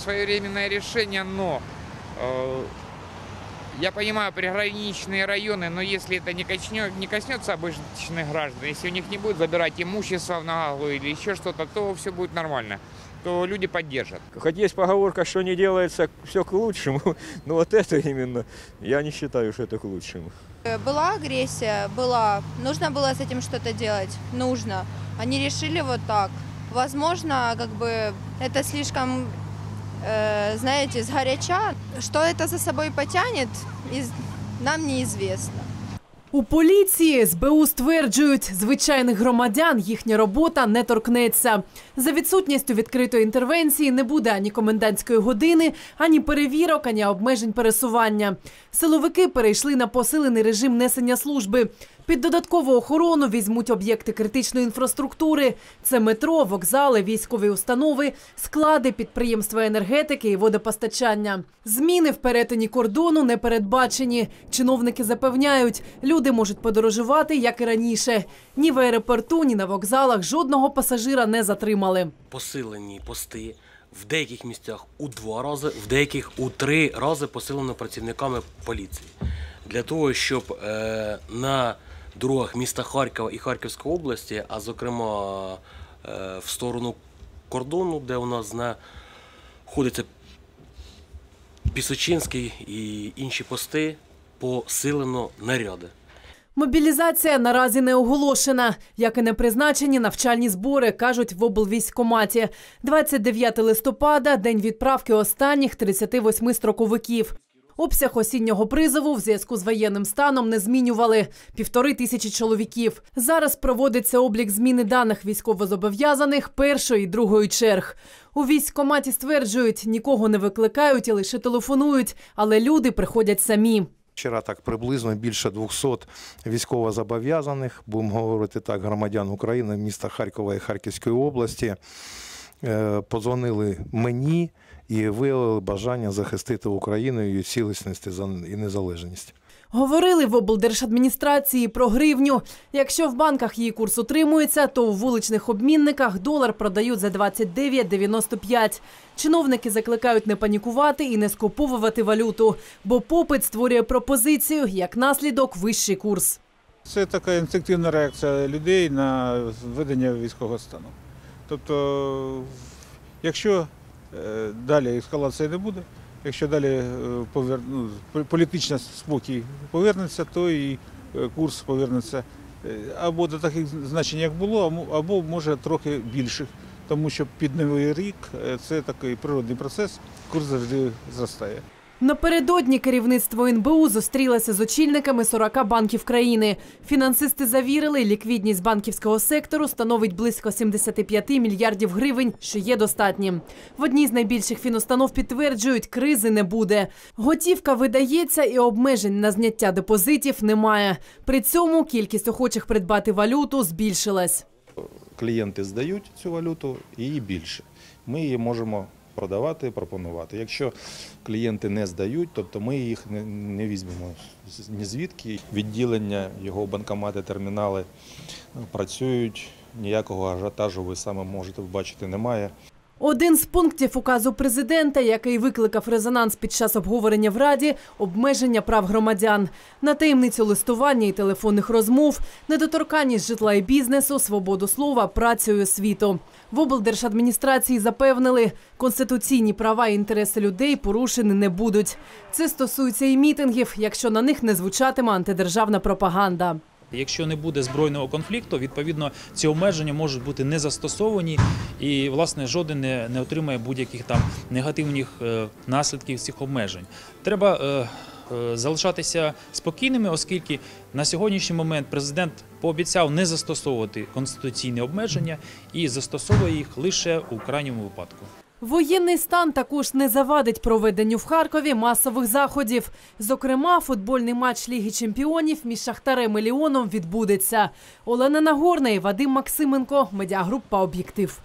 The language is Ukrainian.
Своевременное решение, но э, я понимаю приграничные районы, но если это не, качнет, не коснется обычных граждан, если у них не будет забирать имущество в наглую или еще что-то, то все будет нормально, то люди поддержат. Хоть есть поговорка, что не делается, все к лучшему, но вот это именно, я не считаю, что это к лучшему. Была агрессия, была. Нужно было с этим что-то делать. Нужно. Они решили вот так. Возможно, как бы это слишком, э, знаете, сгоряча. Что это за собой потянет, нам неизвестно. У поліції СБУ стверджують, звичайних громадян їхня робота не торкнеться. За відсутністю відкритої інтервенції не буде ані комендантської години, ані перевірок, ані обмежень пересування. Силовики перейшли на посилений режим несення служби. Під додаткову охорону візьмуть об'єкти критичної інфраструктури. Це метро, вокзали, військові установи, склади, підприємства енергетики і водопостачання. Зміни в перетині кордону не передбачені. Чиновники запевняють, люди можуть подорожувати, як і раніше. Ні в аеропорту, ні на вокзалах жодного пасажира не затримали. посилені пости. В деяких місцях у два рази, в деяких у три рази посилено працівниками поліції. Для того, щоб е, на дорогах міста Харкова і Харківської області, а зокрема е, в сторону кордону, де у нас знаходиться Пісочинський і інші пости, посилено наряди. Мобілізація наразі не оголошена, як і не призначені навчальні збори, кажуть в облвійськкоматі. 29 листопада – день відправки останніх 38 строковиків. Обсяг осіннього призову в зв'язку з воєнним станом не змінювали – півтори тисячі чоловіків. Зараз проводиться облік зміни даних військовозобов'язаних першої і другої черг. У військкоматі стверджують, нікого не викликають і лише телефонують, але люди приходять самі. Вчора так приблизно більше 200 військовозобов'язаних, будемо говорити так, громадян України, міста Харкова і Харківської області, е, подзвонили мені і виявили бажання захистити Україну, її цілісність і за- і незалежність. Говорили в облдержадміністрації про гривню. Якщо в банках її курс утримується, то у вуличних обмінниках долар продають за 29,95. Чиновники закликають не панікувати і не скуповувати валюту, бо попит створює пропозицію, як наслідок вищий курс. Це така інстинктивна реакція людей на введення військового стану. Тобто, якщо далі ескалації не буде, якщо далі е, повер... ну, політичний спокій повернеться, то і е, курс повернеться е, або до таких значень, як було, або- може трохи більших. Тому що під новий рік е, це такий природний процес, курс завжди зростає. Напередодні керівництво НБУ зустрілося з очільниками 40 банків країни. Фінансисти завірили, ліквідність банківського сектору становить близько 75 мільярдів гривень, що є достатнім. В одній з найбільших фінустанов підтверджують, кризи не буде. Готівка видається і обмежень на зняття депозитів немає. При цьому кількість охочих придбати валюту збільшилась. клієнти здають цю валюту і більше. Ми її можемо продавати, пропонувати. Якщо клієнти не здають, тобто ми їх не, візьмемо ні звідки. Відділення, його банкомати, термінали е, працюють. Ніякого ажіотажу ви саме можете побачити немає. Один з пунктів указу президента, який викликав резонанс під час обговорення в Раді – обмеження прав громадян. На таємницю листування і телефонних розмов, недоторканність житла і бізнесу, свободу слова, працю і освіту. В облдержадміністрації запевнили, конституційні права і інтереси людей порушені не будуть. Це стосується і мітингів, якщо на них не звучатиме антидержавна пропаганда. Якщо не буде збройного конфлікту, відповідно ці обмеження можуть бути не застосовані, і власне жоден не, не отримає будь-яких там негативних е, наслідків цих обмежень. Треба е, е, залишатися спокійними, оскільки на сьогоднішній момент президент пообіцяв не застосовувати конституційні обмеження і застосовує їх лише у крайньому випадку. Воєнний стан також не завадить проведенню в Харкові масових заходів. Зокрема, футбольний матч Ліги чемпіонів між Шахтарем і Ліоном відбудеться. Олена Нагорна і Вадим Максименко. Медіагрупа «Об'єктив».